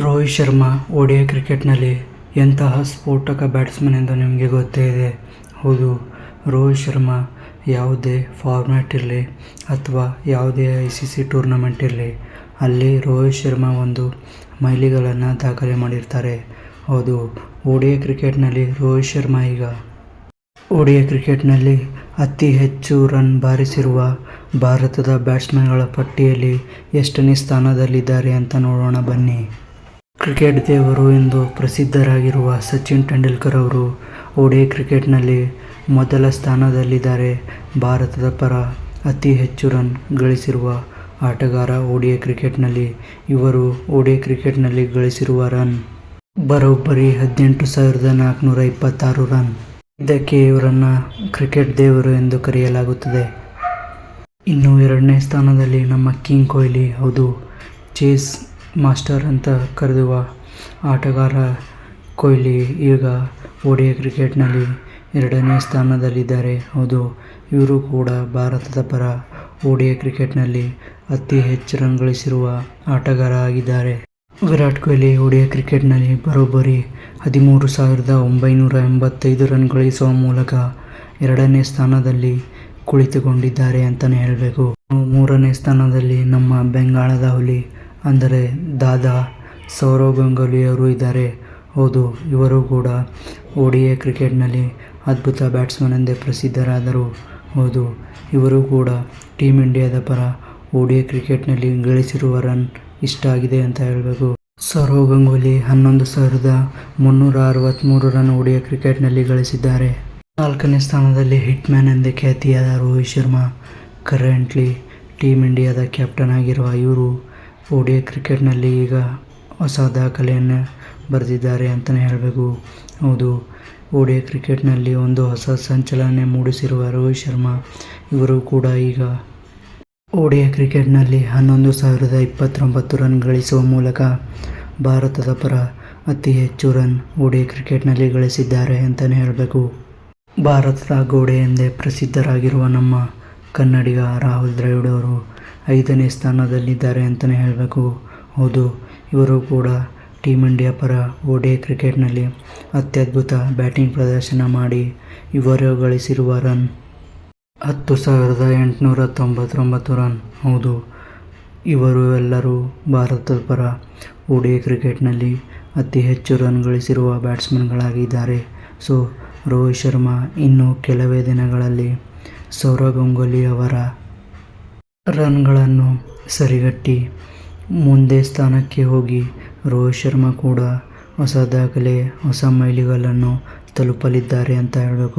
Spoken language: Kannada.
ರೋಹಿತ್ ಶರ್ಮಾ ಒಡಿಯ ಕ್ರಿಕೆಟ್ನಲ್ಲಿ ಎಂತಹ ಸ್ಫೋಟಕ ಬ್ಯಾಟ್ಸ್ಮನ್ ಎಂದು ನಿಮಗೆ ಗೊತ್ತೇ ಇದೆ? ಹೌದು, ರೋಹಿತ್ ಶರ್ಮಾ ಯಾವುದೇ ಫಾರ್ಮ್ಯಾಟ್ ಇರಲಿ ಅಥವಾ ಯಾವುದೇ ಐ ಸಿ ಸಿ ಟೂರ್ನಮೆಂಟ್ ಇರಲಿ, ಅಲ್ಲಿ ರೋಹಿತ್ ಶರ್ಮಾ ಒಂದು ಮೈಲಿಗಳನ್ನು ದಾಖಲೆ ಮಾಡಿರ್ತಾರೆ. ಹೌದು, ಒಡಿಯ ಕ್ರಿಕೆಟ್ನಲ್ಲಿ ರೋಹಿತ್ ಶರ್ಮಾ ಈಗ. ಒಡಿಯ ಕ್ರಿಕೆಟ್ನಲ್ಲಿ ಅತಿ ಹೆಚ್ಚು ರನ್ ಬಾರಿಸಿರುವ ಭಾರತದ ಬ್ಯಾಟ್ಸ್ಮನ್ಗಳ ಪಟ್ಟಿಯಲ್ಲಿ ಎಷ್ಟನೇ ಸ್ಥಾನದಲ್ಲಿದ್ದಾರೆ ಅಂತ ನೋಡೋಣ ಬನ್ನಿ. ಕ್ರಿಕೆಟ್ ದೇವರು ಎಂದು ಪ್ರಸಿದ್ಧರಾಗಿರುವ ಸಚಿನ್ ತೆಂಡೂಲ್ಕರ್ ಅವರು ಒಡೆ ಕ್ರಿಕೆಟ್ನಲ್ಲಿ ಮೊದಲ ಸ್ಥಾನದಲ್ಲಿದ್ದಾರೆ. ಭಾರತದ ಪರ ಅತಿ ಹೆಚ್ಚು ರನ್ ಗಳಿಸಿರುವ ಆಟಗಾರ ಓಡಿಐ ಕ್ರಿಕೆಟ್ನಲ್ಲಿ ಇವರು ಒಡೆ ಕ್ರಿಕೆಟ್ನಲ್ಲಿ ಗಳಿಸಿರುವ ರನ್. ಬರೋಬ್ಬರಿ ಹದಿನೆಂಟು ಸಾವಿರದ ನಾಲ್ಕುನೂರ ಇಪ್ಪತ್ತಾರು ರನ್. ಇದಕ್ಕೆ ಇವರನ್ನು ಕ್ರಿಕೆಟ್ ದೇವರು ಎಂದು ಕರೆಯಲಾಗುತ್ತದೆ. ಇನ್ನು ಎರಡನೇ ಸ್ಥಾನದಲ್ಲಿ ನಮ್ಮ ಕಿಂಗ್ ಕೊಹ್ಲಿ. ಹೌದು, ಚೇಸ್ ಮಾಸ್ಟರ್ ಅಂತ ಕರೆದುವ ಆಟಗಾರ ಕೊಹ್ಲಿ ಈಗ ಓಡಿಐ ಕ್ರಿಕೆಟ್ನಲ್ಲಿ ಎರಡನೇ ಸ್ಥಾನದಲ್ಲಿದ್ದಾರೆ. ಹೌದು, ಇವರು ಕೂಡ ಭಾರತದ ಪರ ಓಡಿಐ ಕ್ರಿಕೆಟ್ನಲ್ಲಿ ಅತಿ ಹೆಚ್ಚು ರನ್ ಗಳಿಸಿರುವ ಆಟಗಾರ ಆಗಿದ್ದಾರೆ. ವಿರಾಟ್ ಕೊಹ್ಲಿ ಓಡಿಐ ಕ್ರಿಕೆಟ್ನಲ್ಲಿ ಬರೋಬ್ಬರಿ ಹದಿಮೂರು ಸಾವಿರದ ಒಂಬೈನೂರ ಎಂಬತ್ತೈದು ರನ್ ಗಳಿಸುವ ಮೂಲಕ ಎರಡನೇ ಸ್ಥಾನದಲ್ಲಿ ಕುಳಿತುಕೊಂಡಿದ್ದಾರೆ ಅಂತಲೇ ಹೇಳಬೇಕು. ಮೂರನೇ ಸ್ಥಾನದಲ್ಲಿ ನಮ್ಮ ಬೆಂಗಾಳದ ಹುಲಿ ಅಂದರೆ ದಾದಾ ಸೌರವ್ ಗಂಗೂಲಿಯವರು ಇದ್ದಾರೆ. ಹೌದು, ಇವರು ಕೂಡ ಒಡಿಯ ಕ್ರಿಕೆಟ್ನಲ್ಲಿ ಅದ್ಭುತ ಬ್ಯಾಟ್ಸ್ಮನ್ ಎಂದೇ ಪ್ರಸಿದ್ಧರಾದರು. ಹೌದು, ಇವರು ಕೂಡ ಟೀಮ್ ಇಂಡಿಯಾದ ಪರ ಓಡಿಐ ಕ್ರಿಕೆಟ್ನಲ್ಲಿ ಗಳಿಸಿರುವ ರನ್ ಇಷ್ಟ ಆಗಿದೆ ಅಂತ ಹೇಳಬೇಕು. ಸೌರವ್ ಗಂಗೂಲಿ ಹನ್ನೊಂದು ಸಾವಿರದ ಮುನ್ನೂರ ಅರವತ್ತ್ಮೂರು ರನ್ ಒಡಿಯ ಕ್ರಿಕೆಟ್ನಲ್ಲಿ ಗಳಿಸಿದ್ದಾರೆ. ನಾಲ್ಕನೇ ಸ್ಥಾನದಲ್ಲಿ ಹಿಟ್ ಮ್ಯಾನ್ ಎಂದೇ ಖ್ಯಾತಿಯಾದ ರೋಹಿತ್ ಶರ್ಮಾ, ಕರೆಂಟ್ಲಿ ಟೀಮ್ ಇಂಡಿಯಾದ ಕ್ಯಾಪ್ಟನ್ ಆಗಿರುವ ಇವರು ಓಡಿಐ ಕ್ರಿಕೆಟ್ನಲ್ಲಿ ಈಗ ಹೊಸ ದಾಖಲೆಯನ್ನು ಬರೆದಿದ್ದಾರೆ ಅಂತಲೇ ಹೇಳಬೇಕು. ಹೌದು ಓಡಿಐ ಕ್ರಿಕೆಟ್ನಲ್ಲಿ ಒಂದು ಹೊಸ ಸಂಚಲನ ಮೂಡಿಸಿರುವ ರೋಹಿತ್ ಶರ್ಮಾ, ಇವರು ಕೂಡ ಈಗ ಓಡಿಯ ಕ್ರಿಕೆಟ್ನಲ್ಲಿ ಹನ್ನೊಂದು ಸಾವಿರದ ಇಪ್ಪತ್ತೊಂಬತ್ತು ರನ್ ಗಳಿಸುವ ಮೂಲಕ ಭಾರತದ ಪರ ಅತಿ ಹೆಚ್ಚು ರನ್ ಓಡಿಐ ಕ್ರಿಕೆಟ್ನಲ್ಲಿ ಗಳಿಸಿದ್ದಾರೆ ಅಂತಲೇ ಹೇಳಬೇಕು. ಭಾರತದ ಗೋಡೆ ಎಂದೇ ಪ್ರಸಿದ್ಧರಾಗಿರುವ ನಮ್ಮ ಕನ್ನಡಿಗ ರಾಹುಲ್ ದ್ರಾವಿಡ್ ಅವರು ಐದನೇ ಸ್ಥಾನದಲ್ಲಿದ್ದಾರೆ ಅಂತಲೇ ಹೇಳಬೇಕು. ಹೌದು, ಇವರು ಕೂಡ ಟೀಮ್ ಇಂಡಿಯಾ ಪರ ಓಡಿಐ ಕ್ರಿಕೆಟ್ನಲ್ಲಿ ಅತ್ಯದ್ಭುತ ಬ್ಯಾಟಿಂಗ್ ಪ್ರದರ್ಶನ ಮಾಡಿ ಇವರು ಗಳಿಸಿರುವ ರನ್ ಹತ್ತು ಸಾವಿರದ ಎಂಟುನೂರ ತೊಂಬತ್ತೊಂಬತ್ತು ರನ್. ಹೌದು, ಇವರು ಎಲ್ಲರೂ ಭಾರತದ ಪರ ಓಡಿಐ ಕ್ರಿಕೆಟ್ನಲ್ಲಿ ಅತಿ ಹೆಚ್ಚು ರನ್ ಗಳಿಸಿರುವ ಬ್ಯಾಟ್ಸ್ಮನ್ಗಳಾಗಿದ್ದಾರೆ. ಸೊ, ರೋಹಿತ್ ಶರ್ಮಾ ಇನ್ನು ಕೆಲವೇ ದಿನಗಳಲ್ಲಿ ಸೌರವ್ ಗಂಗೂಲಿ ಅವರ ರನ್ಗಳನ್ನು ಸರಿಗಟ್ಟಿ ಮುಂದೆ ಸ್ಥಾನಕ್ಕೆ ಹೋಗಿ ರೋಹಿತ್ ಶರ್ಮಾ ಕೂಡ ಹೊಸ ದಾಖಲೆ, ಹೊಸ ಮೈಲಿಗಲ್ಲನ್ನು ತಲುಪಲಿದ್ದಾರೆ ಅಂತ ಹೇಳಬೇಕು.